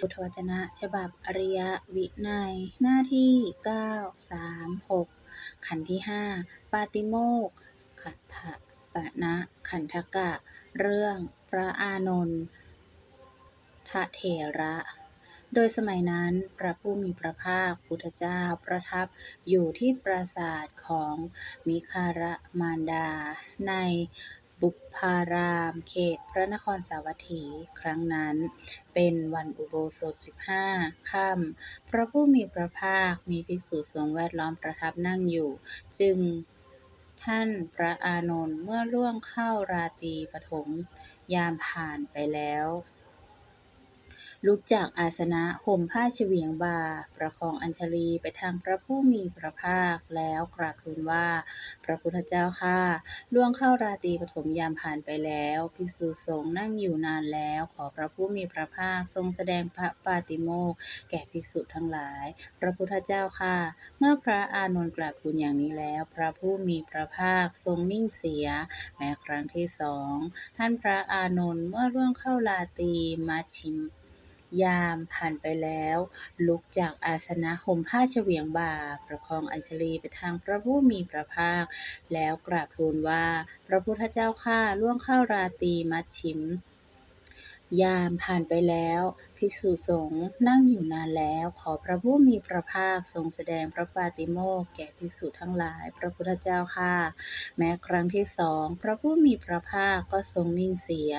พุทธวจนะ ฉบับอริยวินัย หน้าที่ 9 3 6 ขันธ์ที่ 5 ปาติโมกขัตถปณะขันธกะ เรื่องพระอานนทเถระ โดยสมัยนั้นพระผู้มีพระภาคพุทธเจ้าประทับอยู่ที่ปราสาทของมิคารมารดาใน บุพาราม เขต พระนครสาวัตถี ครั้งนั้น เป็นวันอุโบสถสิบห้าค่ำ พระผู้มีพระภาค มีภิกษุสงฆ์แวดล้อมประทับนั่งอยู่ จึงท่านพระอานนท์เมื่อล่วงเข้าราตรีปฐมยามผ่านไปแล้ว ลุกจากอาสนะห่มผ้าเฉวียงบา ประคองอัญชลีไปทางพระผู้มีพระภาคแล้วกราบทูลว่า พระพุทธเจ้าข้าล่วงเข้าราตรีปฐมยามผ่านไปแล้วภิกษุสงฆ์นั่งอยู่นานแล้ว ขอพระผู้มีพระภาคทรงแสดงพระปาติโมกข์แก่ภิกษุทั้งหลาย พระพุทธเจ้าข้าเมื่อพระอานนท์กราบทูลอย่างนี้แล้ว พระผู้มีพระภาคทรงนิ่งเสีย แม้ครั้งที่สองท่านพระอานนท์เมื่อล่วงเข้าราตรีมัชิม ยามผ่านไปแล้ว ลุกจากอาสนะห่มผ้าเฉวียงบ่า ประคองอัญชลีไปทางพระผู้มีพระภาค แล้วกราบทูลว่า พระพุทธเจ้าข้าล่วงเข้าราตีมัชชิม ยามผ่านไปแล้ว ภิกษุสงฆ์นั่งอยู่นานแล้วขอพระผู้มีพระภาคทรงแสดงพระปาติโมกข์แก่ภิกษุทั้งหลาย พระพุทธเจ้าข้าแม้ครั้งที่สองพระผู้มีพระภาคก็ทรงนิ่งเสีย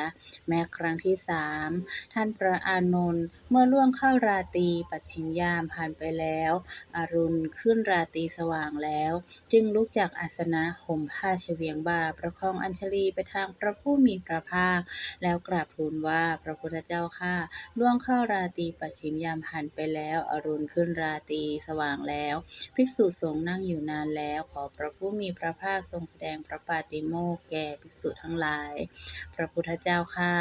แม้ครั้งที่สามท่านพระอานนท์เมื่อล่วงเข้าราตรีปัจฉิมยามผ่านไปแล้ว อรุณขึ้นราตรีสว่างแล้ว จึงลุกจากอาสนะห่มผ้าเฉวียงบ่าประคองอัญชลีไปทางพระผู้มีพระภาค แล้วกราบทูลว่าพระพุทธเจ้าข้าล่วงเข้า้าราตีปัจฉิมยามผ่านไปแล้ว อรุณขึ้นราตีสว่างแล้ว ภิกษุสงฆ์นั่งอยู่นานแล้ว ขอพระผู้มีพระภาคทรงแสดงพระปาติโมกข์แก่ภิกษุทั้งหลาย พระพุทธเจ้าค่ะ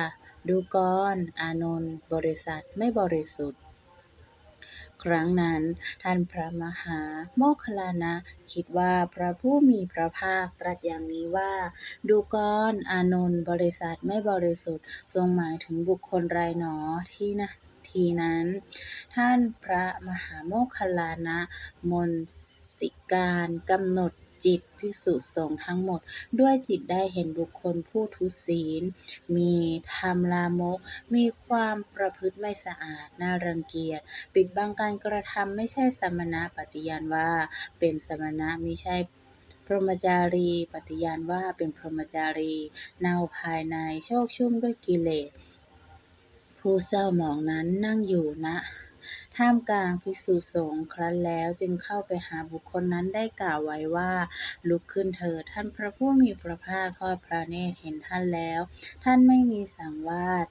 ดูก่อน อานนท์บริษัทไม่บริสุทธิ์ ครั้งนั้น ท่านพระมหาโมคคลานะ คิดว่าพระผู้มีพระภาคตรัสอย่างนี้ว่า ดูก่อนอานนท์บริษัทไม่บริสุทธิ์ ทรงหมายถึงบุคคลไรหนอที่นะทีนั้น ท่านพระมหาโมคคัลลานะ มนสิการกำหนด จิตภิกษุสงฆ์ทั้งหมด ด้วยจิตได้เห็นบุคคลผู้ทุศีล มีธรรมลามก มีความประพฤติไม่สะอาด น่ารังเกียจ ปิดบังการกระทำไม่ใช่สมณะปฏิญาณว่า เป็นสมณะมิใช่พรหมจารี ปฏิญาณว่าเป็นพรหมจารี เน่าภายในโชกชุ่มด้วยกิเลส ผู้เศร้าหมองนั้นนั่งอยู่ณ ท่ามกลางภิกษุสงฆ์ครั้นแล้วจึงเข้าไปหาบุคคลนั้นได้กล่าวไว้ว่า ลุกขึ้นเถิดท่านพระผู้มีพระภาคทอดพระเนตรเห็นท่านแล้ว ท่านไม่มีสังวาส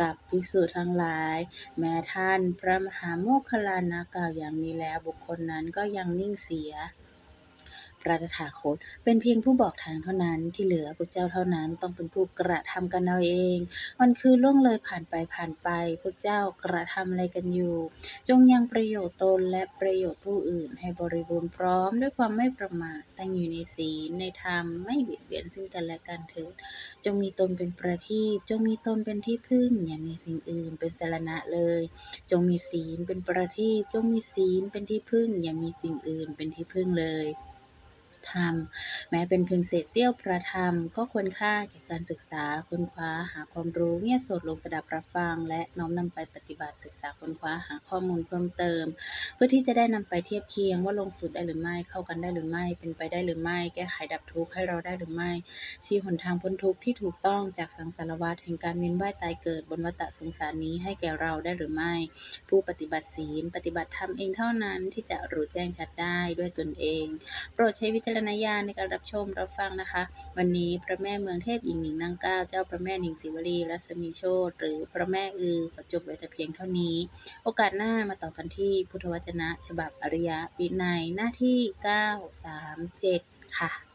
กับภิกษุทั้งหลาย แม้ท่านพระมหาโมคคลลานะกล่าวอย่างนี้แล้วบุคคลนั้นก็ยังนิ่งเสีย พระตถาคตเป็นเพียงผู้บอกทางเท่านั้นที่เหลือพวกเจ้าเท่านั้นต้องเป็นผู้กระทำกันเอาเองวันคืนล่วงเลยผ่านไปผ่านไป พวกเจ้ากระทำอะไรกันอยู่ จงยังประโยชน์ตนและประโยชน์ผู้อื่น ให้บริบูรณ์พร้อมด้วยความไม่ประมาทตั้งอยู่ในศีลในธรรมไม่เบียดเบียนซึ่งกันและกันเถิดจงมีตนเป็นประทีปจงมีตนเป็นที่พึ่งอย่ามีสิ่งอื่นเป็นสารณะเลย จงมีศีลเป็นประทีปจงมีศีลเป็นที่พึ่งอย่ามีสิ่งอื่นเป็นที่พึ่งเลย ธรรม แม้เป็นเพียงเศษเสี้ยวพระธรรม ก็ควรค่าแก่การศึกษาค้นคว้าหาความรู้เงี่ยสดลงสดับรับฟัง และน้อมนำไปปฏิบัติศึกษาค้นคว้าหาข้อมูลเพิ่มเติม เพื่อที่จะได้นำไปเทียบเคียงว่าลงสูตรได้หรือไม่เข้ากันได้หรือไม่เป็นไปได้หรือไม่ แก้ไขดับทุกข์ให้เราได้หรือไม่ ชี้หนทางพ้นทุกข์ที่ถูกต้องจากสังสารวัฏแห่งการเวียนว่ายตายเกิดบนวัฏสงสารนี้ให้แก่เราได้หรือไม่ ผู้ปฏิบัติศีล ปฏิบัติธรรมเองเท่านั้นที่จะรู้แจ้งชัดได้ด้วยตนเอง โปรดใช้วิจารณญาณในการรับชมรับฟังนะคะ วันนี้พระแม่เมืองเทพหญิงหนิงนางเก้าเจ้าพระแม่หนิงศิวลีรัศมีโชตหรือพระแม่อือขอจบไว้แต่เพียงเท่านี้ โอกาสหน้ามาต่อกันที่พุทธวจนะ ฉบับอริยวินัยหน้าที่ 937 ค่ะ